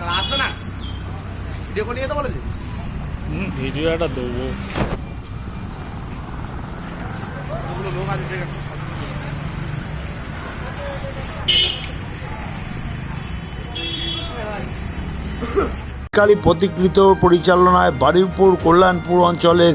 তারা আসবে না? ভিডিও করে নিয়ে তো বলেছে। হুম ভিডিও দেবো। লোক আছে কালী প্রতিকৃত পরিচালনায় বারুইপুর কল্যাণপুর অঞ্চলের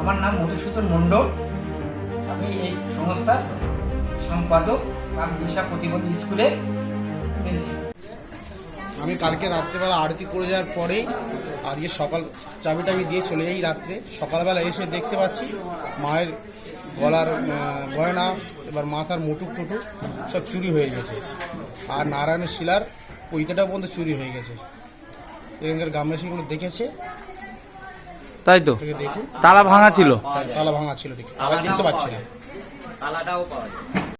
আমার নাম মধুসূদন মণ্ডল। আমি এই সংস্থার সম্পাদক রাম দিশা প্রতিবন্ধী প্রিন্সিপাল। আমি কালকে রাত্রেবেলা আরতি করে যাওয়ার পরে আজকে সকাল চাবি টাবি দিয়ে চলে যাই রাত্রে। সকালবেলা এসে দেখতে পাচ্ছি মায়ের গলার গয়না, এবার মাথার মুটুক টুটুক সব চুরি হয়ে গেছে। আর নারায়ণের শিলার পৈতাটা পর্যন্ত চুরি হয়ে গেছে। এখানকার গ্রামবাসীগুলো দেখেছে। তাই তো? তালা ভাঙা ছিল? তালা ভাঙা ছিল দেখি তালা দেখতে পাচ্ছি না। তালাটাও পাওয়া যায়।